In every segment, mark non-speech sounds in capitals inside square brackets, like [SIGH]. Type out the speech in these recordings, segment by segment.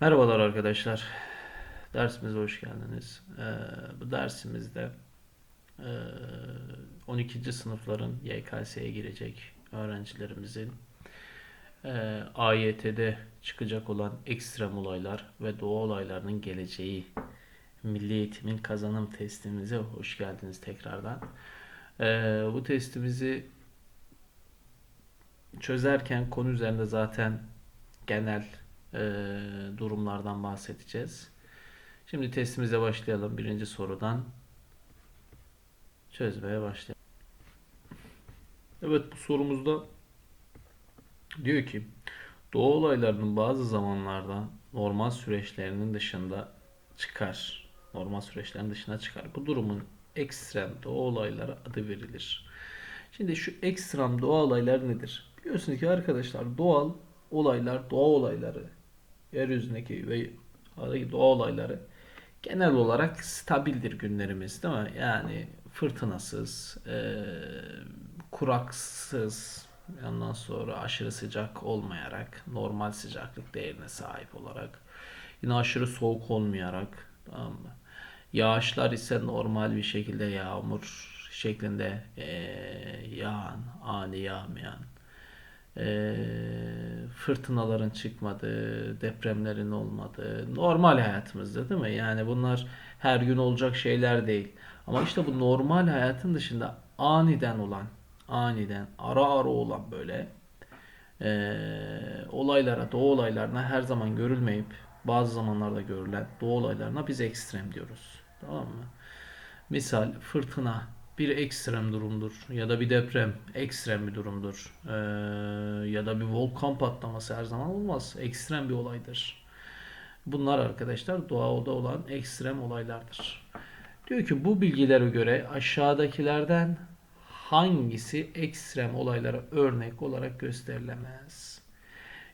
Merhabalar arkadaşlar. Dersimize hoş geldiniz. Ee, bu dersimizde e, 12. sınıfların YKS'ye girecek öğrencilerimizin e, AYT'de çıkacak olan ekstrem olaylar ve doğa olaylarının geleceği Milli Eğitim'in kazanım testimize hoş geldiniz tekrardan. Ee, bu testimizi çözerken konu üzerinde zaten genel e, durumlardan bahsedeceğiz. Şimdi testimize başlayalım. Birinci sorudan çözmeye başlayalım. Evet bu sorumuzda diyor ki doğa olaylarının bazı zamanlarda normal süreçlerinin dışında çıkar. Normal süreçlerin dışına çıkar. Bu durumun ekstrem doğa olayları adı verilir. Şimdi şu ekstrem doğa olayları nedir? Biliyorsunuz ki arkadaşlar doğal olaylar, doğa olayları, yeryüzündeki ve doğa olayları genel olarak stabildir günlerimiz değil mi? Yani fırtınasız, e, kuraksız, ondan sonra aşırı sıcak olmayarak, normal sıcaklık değerine sahip olarak, yine aşırı soğuk olmayarak, tamam mı? Yağışlar ise normal bir şekilde yağmur şeklinde e, yağan, ani yağmayan, e, fırtınaların çıkmadığı, depremlerin olmadığı normal hayatımızda değil mi? Yani bunlar her gün olacak şeyler değil. Ama işte bu normal hayatın dışında aniden olan, aniden ara ara olan böyle e, olaylara, doğa olaylarına her zaman görülmeyip bazı zamanlarda görülen doğa olaylarına biz ekstrem diyoruz. Tamam mı? Misal fırtına bir ekstrem durumdur ya da bir deprem ekstrem bir durumdur. Ee, ya da bir volkan patlaması her zaman olmaz. Ekstrem bir olaydır. Bunlar arkadaşlar doğada olan ekstrem olaylardır. Diyor ki bu bilgilere göre aşağıdakilerden hangisi ekstrem olaylara örnek olarak gösterilemez?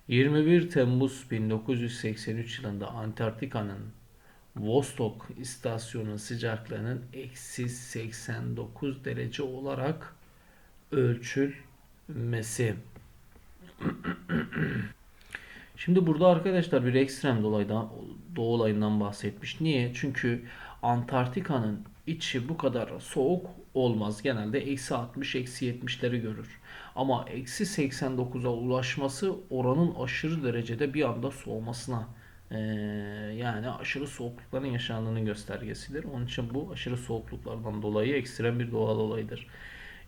21 Temmuz 1983 yılında Antarktika'nın Vostok istasyonu sıcaklığının eksi 89 derece olarak ölçülmesi. [CLEARS THROAT] Şimdi burada arkadaşlar bir ekstrem dolaydan, doğu olayından bahsetmiş. Niye? Çünkü Antarktika'nın içi bu kadar soğuk olmaz. Genelde eksi 60, eksi 70'leri görür. Ama eksi 89'a ulaşması oranın aşırı derecede bir anda soğumasına ee, yani aşırı soğuklukların yaşandığının göstergesidir. Onun için bu aşırı soğukluklardan dolayı ekstrem bir doğal olaydır.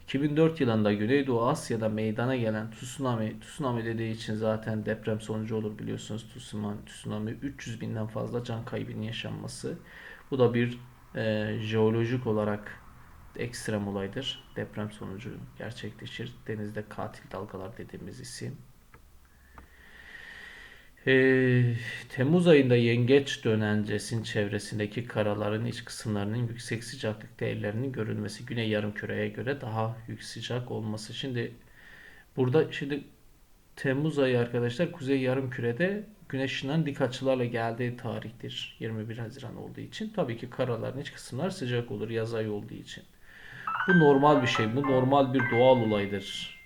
2004 yılında Güneydoğu Asya'da meydana gelen tsunami, tsunami dediği için zaten deprem sonucu olur biliyorsunuz tsunami, tsunami 300 binden fazla can kaybının yaşanması. Bu da bir e, jeolojik olarak ekstrem olaydır. Deprem sonucu gerçekleşir. Denizde katil dalgalar dediğimiz isim. Ee, Temmuz ayında yengeç dönencesin çevresindeki karaların iç kısımlarının yüksek sıcaklık değerlerinin görülmesi güney yarımküreye göre daha yüksek sıcak olması. Şimdi burada şimdi Temmuz ayı arkadaşlar kuzey yarımkürede güneş ışınlarının dik açılarla geldiği tarihtir. 21 Haziran olduğu için. Tabii ki karaların iç kısımlar sıcak olur yaz ayı olduğu için. Bu normal bir şey. Bu normal bir doğal olaydır.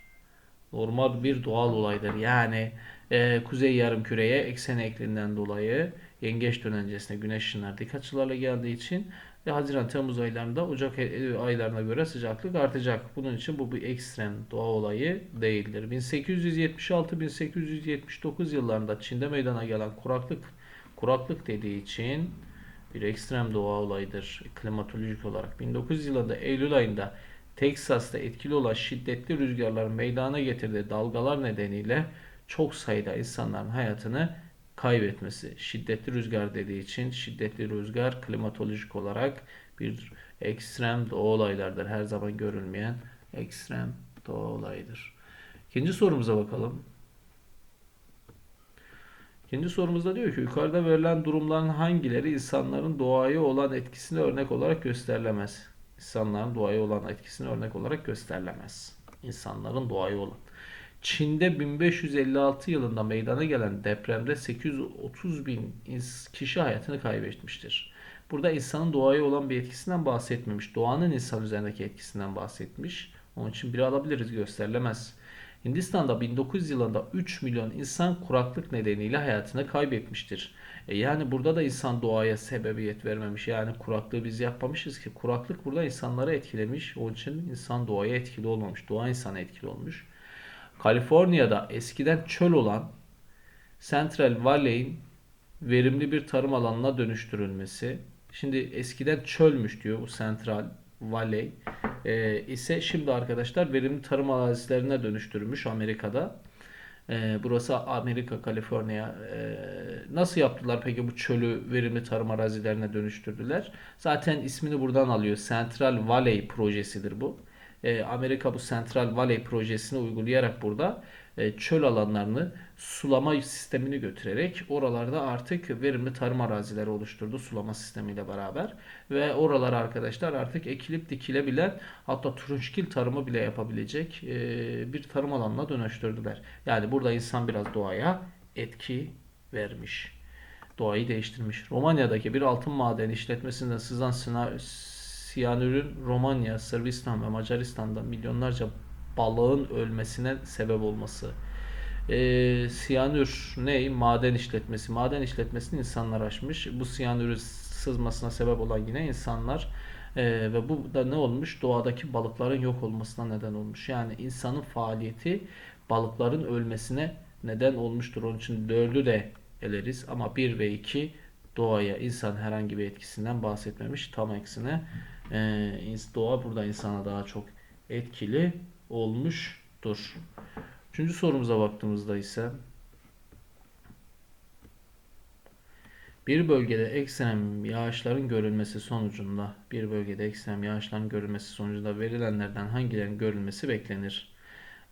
Normal bir doğal olaydır. Yani e, kuzey yarımküreye eksen ekliğinden dolayı yengeç dönencesine güneş ışınları dik açılarla geldiği için ve Haziran-Temmuz aylarında Ocak aylarına göre sıcaklık artacak. Bunun için bu bir ekstrem doğa olayı değildir. 1876-1879 yıllarında Çin'de meydana gelen kuraklık kuraklık dediği için bir ekstrem doğa olayıdır klimatolojik olarak. 1900 yılında Eylül ayında Teksas'ta etkili olan şiddetli rüzgarların meydana getirdiği dalgalar nedeniyle çok sayıda insanların hayatını kaybetmesi. Şiddetli rüzgar dediği için şiddetli rüzgar klimatolojik olarak bir ekstrem doğa olaylardır. Her zaman görülmeyen ekstrem doğa olayıdır. İkinci sorumuza bakalım. İkinci sorumuzda diyor ki yukarıda verilen durumların hangileri insanların doğaya olan etkisini örnek olarak gösterilemez? İnsanların doğaya olan etkisini örnek olarak gösterilemez. İnsanların doğaya olan. Çin'de 1556 yılında meydana gelen depremde 830 bin kişi hayatını kaybetmiştir. Burada insanın doğaya olan bir etkisinden bahsetmemiş. Doğanın insan üzerindeki etkisinden bahsetmiş. Onun için biri alabiliriz gösterilemez. Hindistan'da 1900 yılında 3 milyon insan kuraklık nedeniyle hayatını kaybetmiştir. E yani burada da insan doğaya sebebiyet vermemiş. Yani kuraklığı biz yapmamışız ki. Kuraklık burada insanları etkilemiş. Onun için insan doğaya etkili olmamış. Doğa insana etkili olmuş. Kaliforniya'da eskiden çöl olan Central Valley'in verimli bir tarım alanına dönüştürülmesi. Şimdi eskiden çölmüş diyor bu Central Valley. Ee, ise şimdi arkadaşlar verimli tarım arazilerine dönüştürülmüş Amerika'da. Ee, burası Amerika, Kaliforniya. Ee, nasıl yaptılar peki bu çölü verimli tarım arazilerine dönüştürdüler? Zaten ismini buradan alıyor. Central Valley projesidir bu. Ee, Amerika bu Central Valley projesini uygulayarak burada e, çöl alanlarını sulama sistemini götürerek oralarda artık verimli tarım arazileri oluşturdu sulama sistemiyle beraber. Ve oralar arkadaşlar artık ekilip dikilebilen hatta turunçgil tarımı bile yapabilecek e, bir tarım alanına dönüştürdüler. Yani burada insan biraz doğaya etki vermiş. Doğayı değiştirmiş. Romanya'daki bir altın maden işletmesinden sızan sina- siyanürün Romanya, Sırbistan ve Macaristan'da milyonlarca balığın ölmesine sebep olması. Ee, siyanür ne? Maden işletmesi. Maden işletmesini insanlar açmış. Bu siyanürün sızmasına sebep olan yine insanlar. Ee, ve bu da ne olmuş? Doğadaki balıkların yok olmasına neden olmuş. Yani insanın faaliyeti balıkların ölmesine neden olmuştur. Onun için dördü de eleriz. Ama 1 ve 2 doğaya insan herhangi bir etkisinden bahsetmemiş. Tam aksine e, doğa burada insana daha çok etkili olmuştur. Üçüncü sorumuza baktığımızda ise bir bölgede ekstrem yağışların görülmesi sonucunda bir bölgede ekstrem yağışların görülmesi sonucunda verilenlerden hangilerinin görülmesi beklenir?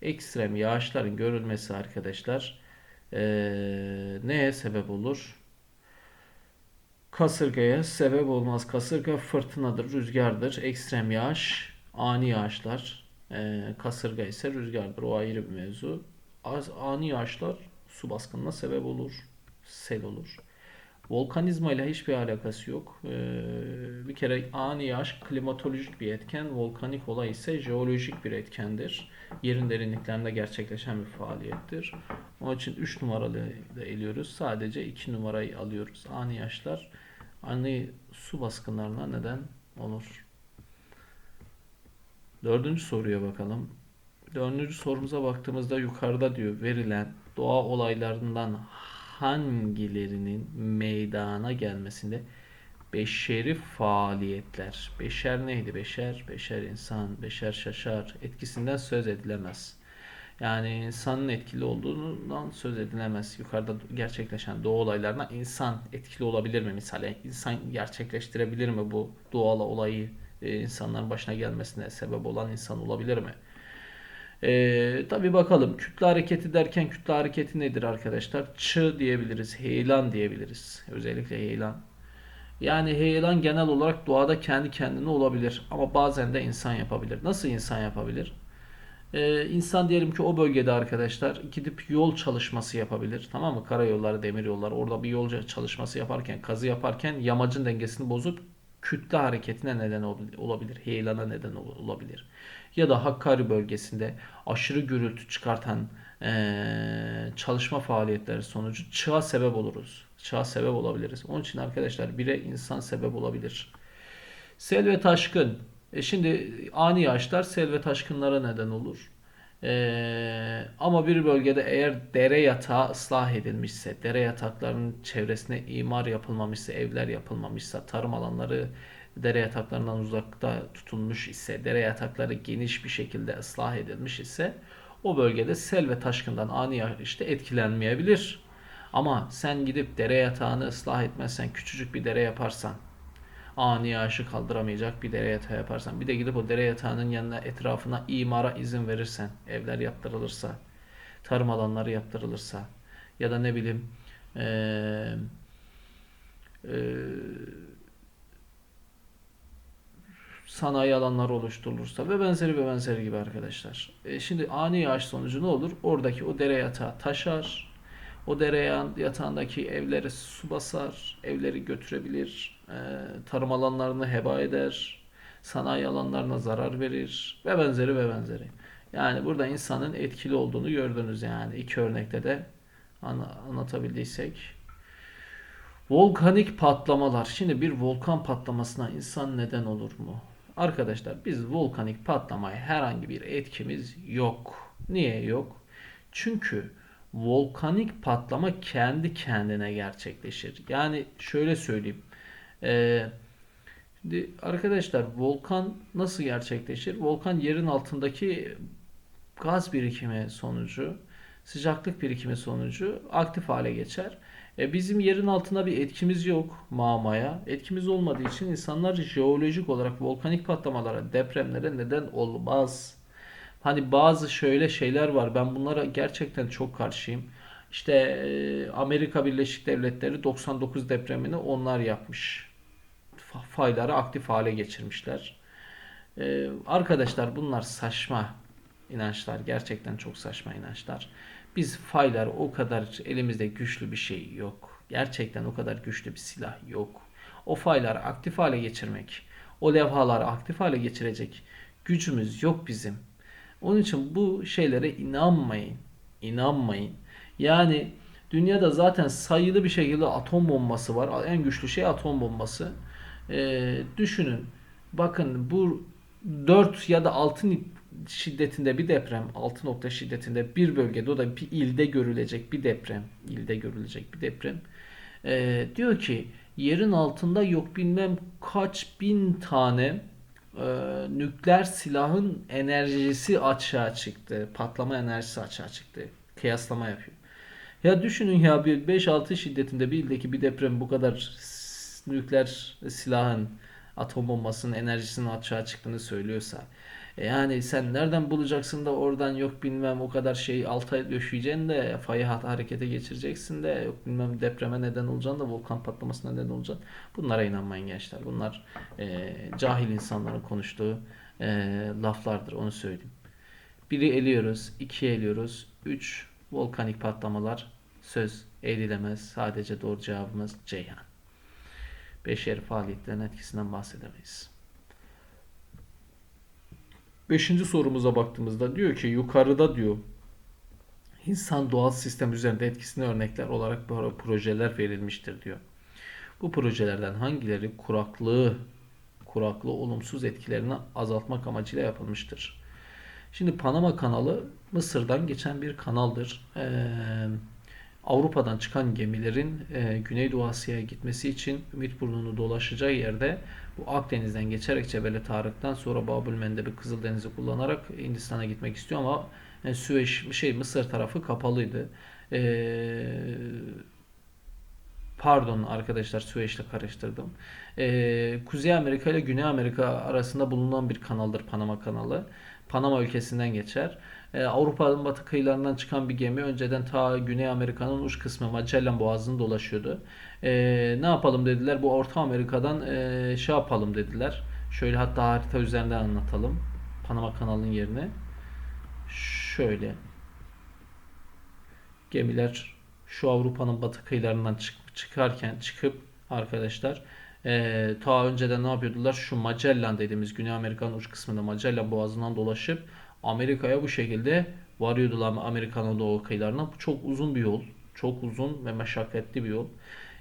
Ekstrem yağışların görülmesi arkadaşlar eee, neye sebep olur? Kasırgaya sebep olmaz. Kasırga fırtınadır, rüzgardır. Ekstrem yağış, ani yağışlar. Ee, kasırga ise rüzgardır. O ayrı bir mevzu. Az, ani yağışlar su baskınına sebep olur. Sel olur. Volkanizma ile hiçbir alakası yok. Ee, bir kere ani yağış klimatolojik bir etken. Volkanik olay ise jeolojik bir etkendir. Yerin derinliklerinde gerçekleşen bir faaliyettir. Onun için 3 numaralı da eliyoruz. Sadece 2 numarayı alıyoruz. Ani yağışlar ani su baskınlarına neden olur. Dördüncü soruya bakalım. Dördüncü sorumuza baktığımızda yukarıda diyor verilen doğa olaylarından hangilerinin meydana gelmesinde beşeri faaliyetler. Beşer neydi? Beşer, beşer insan, beşer şaşar etkisinden söz edilemez. Yani insanın etkili olduğundan söz edilemez. Yukarıda gerçekleşen doğa olaylarına insan etkili olabilir mi? Misal insan gerçekleştirebilir mi bu doğal olayı e, insanların başına gelmesine sebep olan insan olabilir mi? Ee, tabii bakalım kütle hareketi derken kütle hareketi nedir arkadaşlar? Çığ diyebiliriz, heyelan diyebiliriz. Özellikle heyelan. Yani heyelan genel olarak doğada kendi kendine olabilir ama bazen de insan yapabilir. Nasıl insan yapabilir? Ee, insan diyelim ki o bölgede arkadaşlar gidip yol çalışması yapabilir. Tamam mı? Karayolları, demiryolları orada bir yol çalışması yaparken, kazı yaparken yamacın dengesini bozup kütle hareketine neden ol- olabilir. Heyelana neden ol- olabilir. Ya da Hakkari bölgesinde aşırı gürültü çıkartan eee, çalışma faaliyetleri sonucu çığa sebep oluruz. Çığa sebep olabiliriz. Onun için arkadaşlar bire insan sebep olabilir. Sel ve taşkın. E şimdi ani yağışlar sel ve taşkınlara neden olur. Ee, ama bir bölgede eğer dere yatağı ıslah edilmişse, dere yataklarının çevresine imar yapılmamışsa, evler yapılmamışsa, tarım alanları dere yataklarından uzakta tutulmuş ise, dere yatakları geniş bir şekilde ıslah edilmiş ise o bölgede sel ve taşkından ani yağışta etkilenmeyebilir. Ama sen gidip dere yatağını ıslah etmezsen, küçücük bir dere yaparsan, ani yağışı kaldıramayacak bir dere yatağı yaparsan bir de gidip o dere yatağının yanına etrafına imara izin verirsen evler yaptırılırsa tarım alanları yaptırılırsa ya da ne bileyim eee, eee, sanayi alanları oluşturulursa ve benzeri ve benzeri gibi arkadaşlar. E, şimdi ani yağış sonucu ne olur? Oradaki o dere yatağı taşar. O dere ya- yatağındaki evleri su basar, evleri götürebilir, tarım alanlarını heba eder, sanayi alanlarına zarar verir ve benzeri ve benzeri. Yani burada insanın etkili olduğunu gördünüz yani iki örnekte de anlatabildiysek. Volkanik patlamalar. Şimdi bir volkan patlamasına insan neden olur mu? Arkadaşlar biz volkanik patlamaya herhangi bir etkimiz yok. Niye yok? Çünkü volkanik patlama kendi kendine gerçekleşir. Yani şöyle söyleyeyim. Ee, şimdi arkadaşlar volkan nasıl gerçekleşir? Volkan yerin altındaki gaz birikimi sonucu, sıcaklık birikimi sonucu aktif hale geçer. E, bizim yerin altında bir etkimiz yok mağmaya. Etkimiz olmadığı için insanlar jeolojik olarak volkanik patlamalara, depremlere neden olmaz. Hani bazı şöyle şeyler var. Ben bunlara gerçekten çok karşıyım. İşte e, Amerika Birleşik Devletleri 99 depremini onlar yapmış. Fa- Fayları aktif hale geçirmişler. E, arkadaşlar bunlar saçma inançlar. Gerçekten çok saçma inançlar. Biz faylar o kadar elimizde güçlü bir şey yok. Gerçekten o kadar güçlü bir silah yok. O fayları aktif hale geçirmek, o levhaları aktif hale geçirecek gücümüz yok bizim. Onun için bu şeylere inanmayın. İnanmayın. Yani dünyada zaten sayılı bir şekilde atom bombası var. En güçlü şey atom bombası. Ee, düşünün. Bakın bu 4 ya da 6 şiddetinde bir deprem, 6 nokta şiddetinde bir bölgede o da bir ilde görülecek bir deprem, ilde görülecek bir deprem. Ee, diyor ki yerin altında yok bilmem kaç bin tane e, nükleer silahın enerjisi açığa çıktı. Patlama enerjisi açığa çıktı. Kıyaslama yapıyor. Ya düşünün ya bir 5-6 şiddetinde bir ildeki bir deprem bu kadar nükleer silahın atom bombasının enerjisinin açığa çıktığını söylüyorsa e yani sen nereden bulacaksın da oradan yok bilmem o kadar şey alta döşeyeceksin de fayı harekete geçireceksin de yok bilmem depreme neden olacaksın da volkan patlamasına neden olacaksın. Bunlara inanmayın gençler. Bunlar e, cahil insanların konuştuğu e, laflardır onu söyleyeyim. Biri eliyoruz, iki eliyoruz, üç volkanik patlamalar söz edilemez. Sadece doğru cevabımız Ceyhan. Beşeri faaliyetlerin etkisinden bahsedemeyiz. Beşinci sorumuza baktığımızda diyor ki yukarıda diyor insan doğal sistem üzerinde etkisini örnekler olarak böyle projeler verilmiştir diyor. Bu projelerden hangileri kuraklığı kuraklığı olumsuz etkilerini azaltmak amacıyla yapılmıştır? Şimdi Panama kanalı Mısır'dan geçen bir kanaldır. Ee, Avrupa'dan çıkan gemilerin e, Güneydoğu Asya'ya gitmesi için Ümitburnu'nu dolaşacağı yerde bu Akdeniz'den geçerek Cebeli Tarık'tan sonra Babülmendeb'i Kızıldeniz'i kullanarak Hindistan'a gitmek istiyor ama e, Süveyş şey Mısır tarafı kapalıydı. Ee, Pardon arkadaşlar Süveyş'le karıştırdım. Ee, Kuzey Amerika ile Güney Amerika arasında bulunan bir kanaldır Panama kanalı. Panama ülkesinden geçer. Ee, Avrupa'nın batı kıyılarından çıkan bir gemi önceden ta Güney Amerika'nın uç kısmı Magellan Boğazı'nı dolaşıyordu. Ee, ne yapalım dediler. Bu Orta Amerika'dan e, şey yapalım dediler. Şöyle hatta harita üzerinden anlatalım. Panama kanalının yerini. Şöyle gemiler şu Avrupa'nın batı kıyılarından çık- çıkarken çıkıp arkadaşlar eee, ta önceden ne yapıyordular? Şu Magellan dediğimiz Güney Amerika'nın uç kısmında Magellan Boğazı'ndan dolaşıp Amerika'ya bu şekilde varıyordular Amerika'nın doğu kıyılarına. Bu çok uzun bir yol. Çok uzun ve meşakkatli bir yol.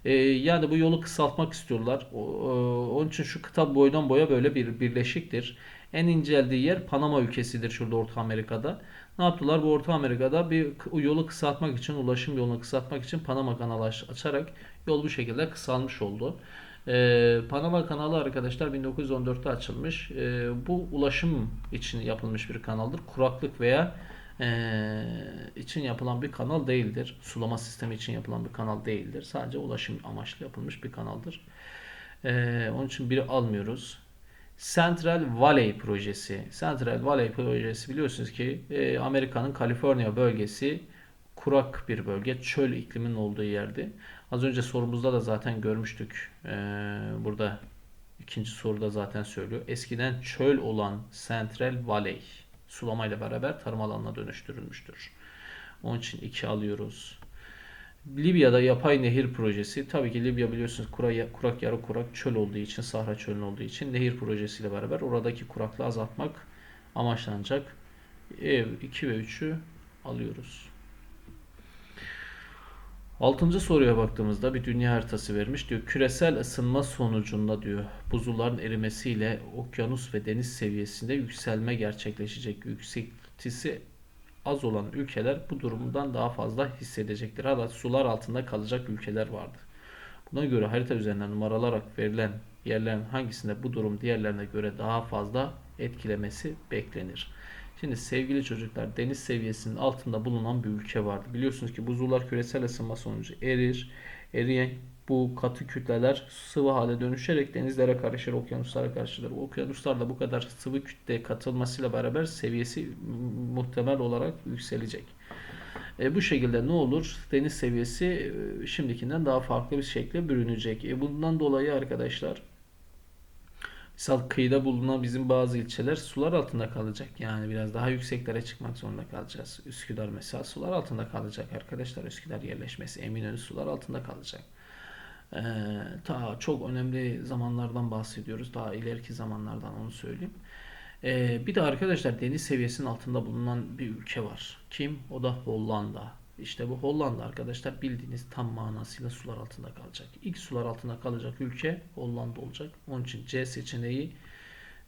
Eee, yani bu yolu kısaltmak istiyorlar. O- o- onun için şu kıta boydan boya böyle bir birleşiktir. En inceldiği yer Panama ülkesidir şurada Orta Amerika'da. Ne yaptılar? Bu Orta Amerika'da bir yolu kısaltmak için, ulaşım yolunu kısaltmak için Panama kanalı aç- açarak yol bu şekilde kısalmış oldu. Ee, Panama kanalı arkadaşlar 1914'te açılmış. Ee, bu ulaşım için yapılmış bir kanaldır. Kuraklık veya ee, için yapılan bir kanal değildir. Sulama sistemi için yapılan bir kanal değildir. Sadece ulaşım amaçlı yapılmış bir kanaldır. Ee, onun için biri almıyoruz. Central Valley projesi. Central Valley projesi biliyorsunuz ki e, Amerika'nın Kaliforniya bölgesi kurak bir bölge. Çöl ikliminin olduğu yerdi. Az önce sorumuzda da zaten görmüştük. E, burada ikinci soruda zaten söylüyor. Eskiden çöl olan Central Valley sulamayla beraber tarım alanına dönüştürülmüştür. Onun için iki alıyoruz. Libya'da yapay nehir projesi. Tabii ki Libya biliyorsunuz kurak, kurak yarı kurak çöl olduğu için, Sahra çölün olduğu için nehir projesiyle beraber oradaki kuraklığı azaltmak amaçlanacak. Ev 2 ve 3'ü alıyoruz. Altıncı soruya baktığımızda bir dünya haritası vermiş. Diyor küresel ısınma sonucunda diyor buzulların erimesiyle okyanus ve deniz seviyesinde yükselme gerçekleşecek. Yükseltisi az olan ülkeler bu durumdan daha fazla hissedecektir. Hatta sular altında kalacak ülkeler vardı. Buna göre harita üzerinden numaralarak verilen yerlerin hangisinde bu durum diğerlerine göre daha fazla etkilemesi beklenir. Şimdi sevgili çocuklar deniz seviyesinin altında bulunan bir ülke vardı. Biliyorsunuz ki buzullar küresel ısınma sonucu erir. Eriyen bu katı kütleler sıvı hale dönüşerek denizlere karışır, okyanuslara karışır. Okyanuslarda bu kadar sıvı kütle katılmasıyla beraber seviyesi muhtemel olarak yükselecek. E, bu şekilde ne olur? Deniz seviyesi e, şimdikinden daha farklı bir şekilde bürünecek. E, bundan dolayı arkadaşlar Misal kıyıda bulunan bizim bazı ilçeler sular altında kalacak. Yani biraz daha yükseklere çıkmak zorunda kalacağız. Üsküdar mesela sular altında kalacak arkadaşlar. Üsküdar yerleşmesi Eminönü sular altında kalacak. Ee, ta çok önemli zamanlardan bahsediyoruz. Daha ileriki zamanlardan onu söyleyeyim. Ee, bir de arkadaşlar deniz seviyesinin altında bulunan bir ülke var. Kim? O da Hollanda. İşte bu Hollanda arkadaşlar bildiğiniz tam manasıyla sular altında kalacak. İlk sular altında kalacak ülke Hollanda olacak. Onun için C seçeneği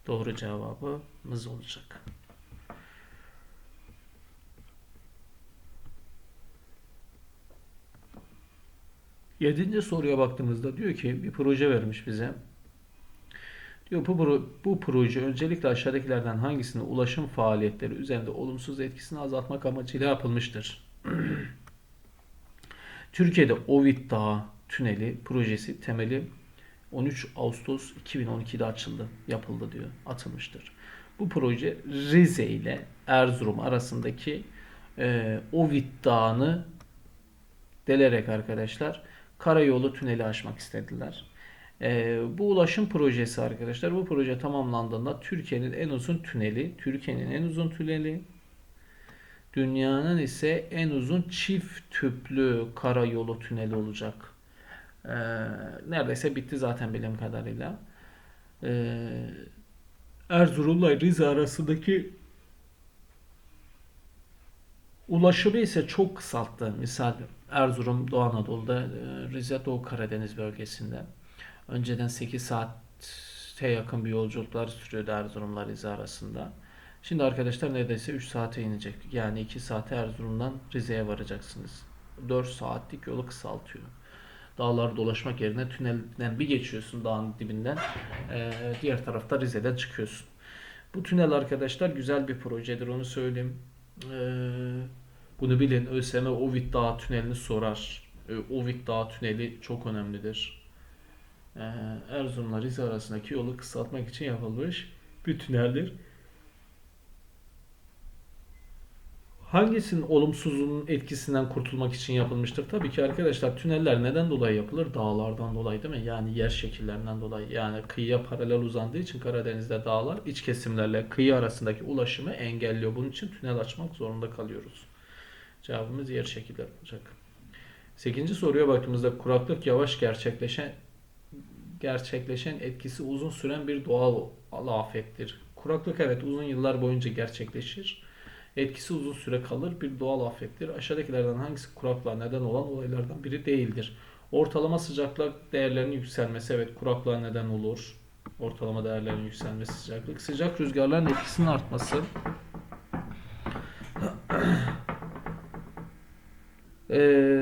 doğru cevabımız olacak. Yedinci soruya baktığımızda diyor ki bir proje vermiş bize. Diyor bu, bu proje öncelikle aşağıdakilerden hangisine ulaşım faaliyetleri üzerinde olumsuz etkisini azaltmak amacıyla yapılmıştır? Türkiye'de Ovid Dağı Tüneli projesi temeli 13 Ağustos 2012'de açıldı, yapıldı diyor, atılmıştır. Bu proje Rize ile Erzurum arasındaki e, Ovid Dağı'nı delerek arkadaşlar karayolu tüneli açmak istediler. E, bu ulaşım projesi arkadaşlar bu proje tamamlandığında Türkiye'nin en uzun tüneli, Türkiye'nin en uzun tüneli, Dünyanın ise en uzun çift tüplü karayolu tüneli olacak. Ee, neredeyse bitti zaten bilim kadarıyla. Ee, Erzurum'la Rize arasındaki ulaşımı ise çok kısalttı. Misal Erzurum Doğu Anadolu'da, e, Rize Doğu Karadeniz bölgesinde. Önceden 8 saate yakın bir yolculuklar sürüyordu Erzurum'la Rize arasında. Şimdi arkadaşlar neredeyse 3 saate inecek. Yani 2 saate Erzurum'dan Rize'ye varacaksınız. 4 saatlik yolu kısaltıyor. Dağları dolaşmak yerine tünelden bir geçiyorsun dağın dibinden. Ee, diğer tarafta Rize'den çıkıyorsun. Bu tünel arkadaşlar güzel bir projedir onu söyleyeyim. Ee, bunu bilin. ÖSYM Ovid Dağı tünelini sorar. Ee, Ovid Dağı tüneli çok önemlidir. Ee, Erzurum'la Rize arasındaki yolu kısaltmak için yapılmış bir tüneldir. Hangisinin olumsuzluğun etkisinden kurtulmak için yapılmıştır? Tabii ki arkadaşlar tüneller neden dolayı yapılır? Dağlardan dolayı değil mi? Yani yer şekillerinden dolayı. Yani kıyıya paralel uzandığı için Karadeniz'de dağlar iç kesimlerle kıyı arasındaki ulaşımı engelliyor. Bunun için tünel açmak zorunda kalıyoruz. Cevabımız yer şekiller olacak. 8. soruya baktığımızda kuraklık yavaş gerçekleşen gerçekleşen etkisi uzun süren bir doğal afettir. Kuraklık evet uzun yıllar boyunca gerçekleşir etkisi uzun süre kalır bir doğal afettir. Aşağıdakilerden hangisi kuraklığa neden olan olaylardan biri değildir? Ortalama sıcaklık değerlerinin yükselmesi evet kuraklığa neden olur. Ortalama değerlerin yükselmesi sıcaklık. Sıcak rüzgarların etkisinin artması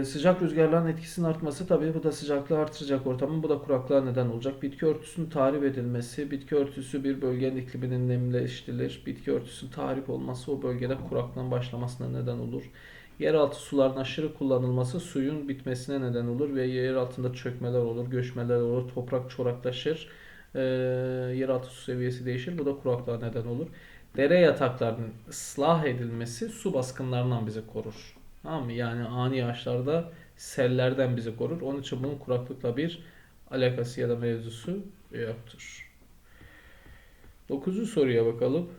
sıcak rüzgarların etkisinin artması tabii bu da sıcaklığı artıracak ortamın. Bu da kuraklığa neden olacak. Bitki örtüsünün tahrip edilmesi. Bitki örtüsü bir bölgenin ikliminin nemleştirilir. Bitki örtüsünün tahrip olması o bölgede kuraklığın başlamasına neden olur. Yeraltı suların aşırı kullanılması suyun bitmesine neden olur ve yer altında çökmeler olur, göçmeler olur, toprak çoraklaşır, e, yeraltı su seviyesi değişir. Bu da kuraklığa neden olur. Dere yataklarının ıslah edilmesi su baskınlarından bizi korur. Tamam mı? Yani ani yağışlarda sellerden bizi korur. Onun için bunun kuraklıkla bir alakası ya da mevzusu yoktur. Dokuzuncu soruya bakalım.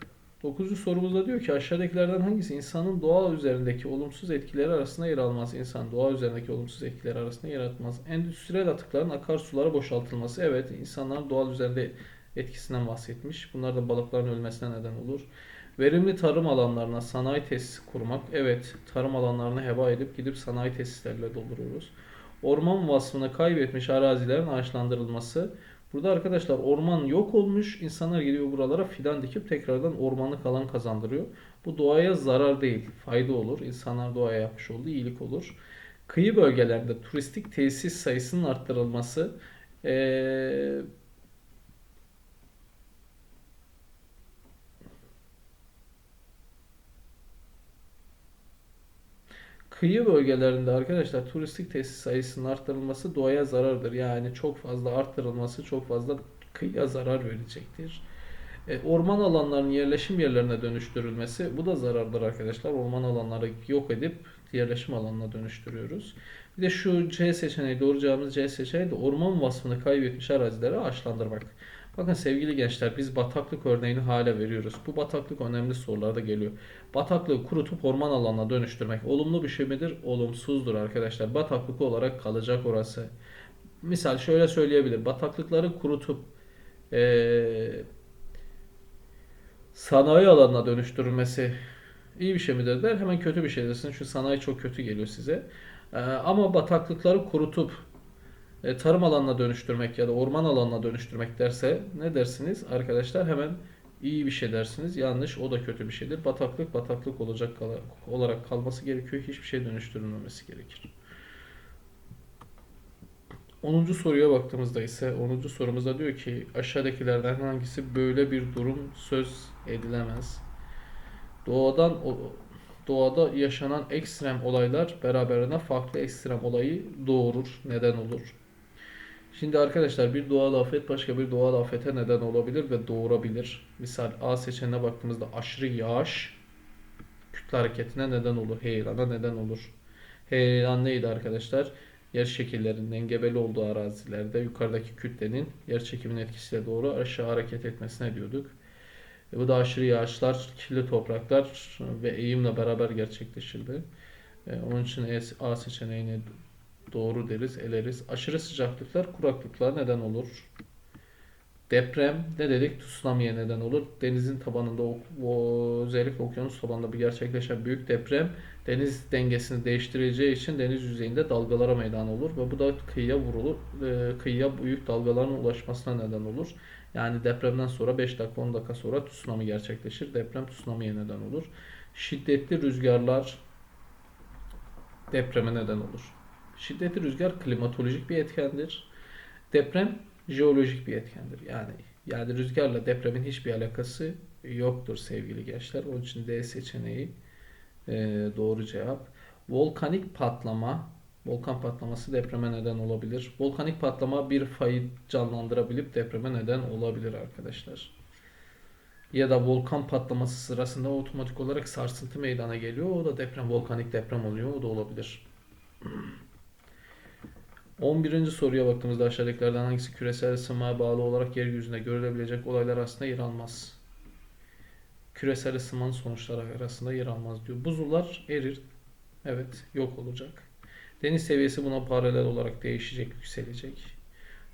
Dokuzuncu sorumuzda diyor ki aşağıdakilerden hangisi insanın doğa üzerindeki olumsuz etkileri arasında yer almaz? İnsan doğa üzerindeki olumsuz etkileri arasında yer almaz. Endüstriyel atıkların akarsulara boşaltılması. Evet insanların doğal üzerinde etkisinden bahsetmiş. Bunlar da balıkların ölmesine neden olur. Verimli tarım alanlarına sanayi tesisi kurmak. Evet, tarım alanlarını heba edip gidip sanayi tesislerle dolduruyoruz. Orman vasfını kaybetmiş arazilerin ağaçlandırılması. Burada arkadaşlar orman yok olmuş. İnsanlar gidiyor buralara fidan dikip tekrardan ormanlık alan kazandırıyor. Bu doğaya zarar değil, fayda olur. İnsanlar doğaya yapmış olduğu iyilik olur. Kıyı bölgelerde turistik tesis sayısının arttırılması. Ee, Kıyı bölgelerinde arkadaşlar turistik tesis sayısının arttırılması doğaya zarardır. Yani çok fazla arttırılması çok fazla kıyıya zarar verecektir. E, orman alanlarının yerleşim yerlerine dönüştürülmesi bu da zarardır arkadaşlar. Orman alanları yok edip yerleşim alanına dönüştürüyoruz. Bir de şu C seçeneği doğru cevabımız C seçeneği de orman vasfını kaybetmiş arazileri ağaçlandırmak. Bakın sevgili gençler biz bataklık örneğini hala veriyoruz. Bu bataklık önemli sorularda geliyor. Bataklığı kurutup orman alanına dönüştürmek olumlu bir şey midir? Olumsuzdur arkadaşlar. Bataklık olarak kalacak orası. Misal şöyle söyleyebilir. Bataklıkları kurutup eee, sanayi alanına dönüştürülmesi iyi bir şey midir der. Hemen kötü bir şey dersin. Şu sanayi çok kötü geliyor size. Eee, ama bataklıkları kurutup e, tarım alanına dönüştürmek ya da orman alanına dönüştürmek derse ne dersiniz? Arkadaşlar hemen iyi bir şey dersiniz. Yanlış o da kötü bir şeydir. Bataklık bataklık olacak olarak kalması gerekiyor. Hiçbir şey dönüştürülmemesi gerekir. 10. soruya baktığımızda ise 10. sorumuzda diyor ki aşağıdakilerden hangisi böyle bir durum söz edilemez? Doğadan doğada yaşanan ekstrem olaylar beraberine farklı ekstrem olayı doğurur, neden olur. Şimdi arkadaşlar bir doğal afet başka bir doğal afete neden olabilir ve doğurabilir. Misal A seçeneğine baktığımızda aşırı yağış kütle hareketine neden olur, heyelana neden olur. Heyelan neydi arkadaşlar? Yer şekillerinin engebeli olduğu arazilerde yukarıdaki kütlenin yer çekiminin etkisiyle doğru aşağı hareket etmesine diyorduk. E, bu da aşırı yağışlar, kirli topraklar ve eğimle beraber gerçekleşirdi. E, onun için A seçeneğini doğru deriz, eleriz. Aşırı sıcaklıklar kuraklıklara neden olur. Deprem ne dedik? Tsunami'ye neden olur. Denizin tabanında özellikle okyanus tabanında bir gerçekleşen büyük deprem deniz dengesini değiştireceği için deniz yüzeyinde dalgalara meydan olur ve bu da kıyıya vurulur. e, kıyıya büyük dalgaların ulaşmasına neden olur. Yani depremden sonra 5 dakika 10 dakika sonra tsunami gerçekleşir. Deprem tsunami'ye neden olur. Şiddetli rüzgarlar depreme neden olur. Şiddetli rüzgar klimatolojik bir etkendir. Deprem jeolojik bir etkendir. Yani yani rüzgarla depremin hiçbir alakası yoktur sevgili gençler. Onun için D seçeneği e, doğru cevap. Volkanik patlama, volkan patlaması depreme neden olabilir. Volkanik patlama bir fayı canlandırabilip depreme neden olabilir arkadaşlar. Ya da volkan patlaması sırasında otomatik olarak sarsıntı meydana geliyor. O da deprem, volkanik deprem oluyor. O da olabilir. [CLEARS THROAT] 11. soruya baktığımızda aşağıdakilerden hangisi küresel ısınmaya bağlı olarak yeryüzünde görülebilecek olaylar arasında yer almaz? Küresel ısınmanın sonuçları arasında yer almaz diyor. Buzullar erir. Evet, yok olacak. Deniz seviyesi buna paralel olarak değişecek, yükselecek.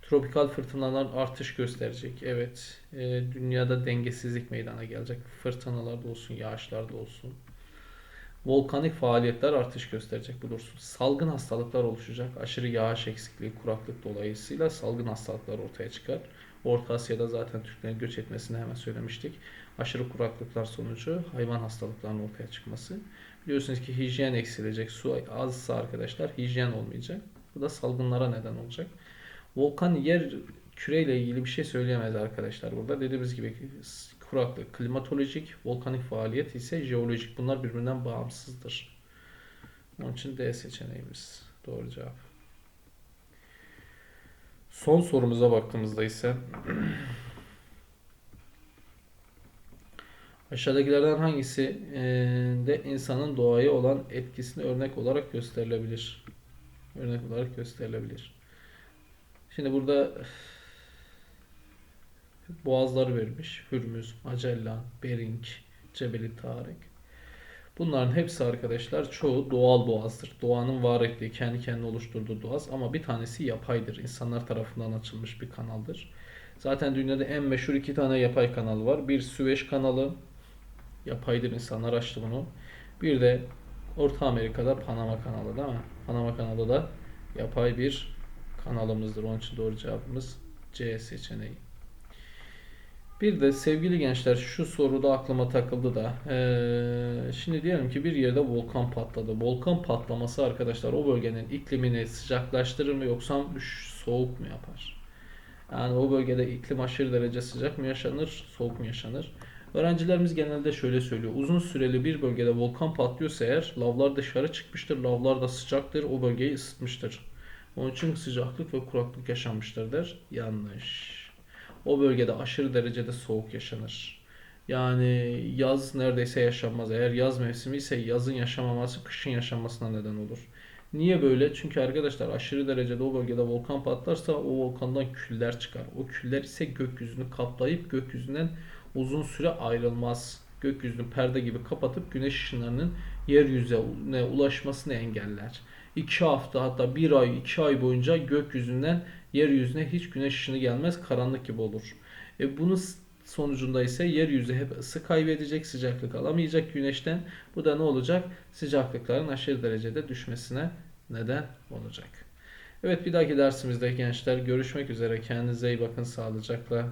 Tropikal fırtınalar artış gösterecek. Evet, e, dünyada dengesizlik meydana gelecek. Fırtınalar da olsun, yağışlar da olsun. Volkanik faaliyetler artış gösterecek bulursun. Salgın hastalıklar oluşacak. Aşırı yağış eksikliği, kuraklık dolayısıyla salgın hastalıklar ortaya çıkar. Orta Asya'da zaten Türklerin göç etmesini hemen söylemiştik. Aşırı kuraklıklar sonucu hayvan hastalıklarının ortaya çıkması. Biliyorsunuz ki hijyen eksilecek. Su azsa arkadaşlar hijyen olmayacak. Bu da salgınlara neden olacak. Volkan yer küreyle ilgili bir şey söyleyemez arkadaşlar burada. Dediğimiz gibi kuraklık, klimatolojik, volkanik faaliyet ise jeolojik. Bunlar birbirinden bağımsızdır. Onun için D seçeneğimiz doğru cevap. Son sorumuza baktığımızda ise [CLEARS THROAT] aşağıdakilerden hangisi e, de insanın doğaya olan etkisini örnek olarak gösterilebilir? Örnek olarak gösterilebilir. Şimdi burada boğazları vermiş. Hürmüz, Magellan, Bering, Cebeli Tarık. Bunların hepsi arkadaşlar çoğu doğal boğazdır. Doğanın var ettiği, kendi kendine oluşturduğu boğaz ama bir tanesi yapaydır. İnsanlar tarafından açılmış bir kanaldır. Zaten dünyada en meşhur iki tane yapay kanal var. Bir Süveyş kanalı, Yapaydır insanlar açtı bunu. Bir de Orta Amerika'da Panama kanalı değil mi? Panama kanalı da yapay bir kanalımızdır. Onun için doğru cevabımız C seçeneği. Bir de sevgili gençler şu soruda aklıma takıldı da eee, şimdi diyelim ki bir yerde volkan patladı. Volkan patlaması arkadaşlar o bölgenin iklimini sıcaklaştırır mı yoksa soğuk mu yapar? Yani o bölgede iklim aşırı derece sıcak mı yaşanır, soğuk mu yaşanır? Öğrencilerimiz genelde şöyle söylüyor. Uzun süreli bir bölgede volkan patlıyorsa eğer lavlar dışarı çıkmıştır. Lavlar da sıcaktır. O bölgeyi ısıtmıştır. Onun için sıcaklık ve kuraklık yaşanmıştır der. Yanlış. O bölgede aşırı derecede soğuk yaşanır. Yani yaz neredeyse yaşanmaz. Eğer yaz mevsimi ise yazın yaşamaması kışın yaşanmasına neden olur. Niye böyle? Çünkü arkadaşlar aşırı derecede o bölgede volkan patlarsa o volkandan küller çıkar. O küller ise gökyüzünü kaplayıp gökyüzünden uzun süre ayrılmaz. Gökyüzünü perde gibi kapatıp güneş ışınlarının yeryüzüne ulaşmasını engeller. 2 hafta hatta bir ay, iki ay boyunca gökyüzünden yeryüzüne hiç güneş ışını gelmez, karanlık gibi olur. E bunun sonucunda ise yeryüzü hep ısı kaybedecek, sıcaklık alamayacak güneşten. Bu da ne olacak? Sıcaklıkların aşırı derecede düşmesine neden olacak. Evet bir dahaki dersimizde gençler görüşmek üzere. Kendinize iyi bakın sağlıcakla.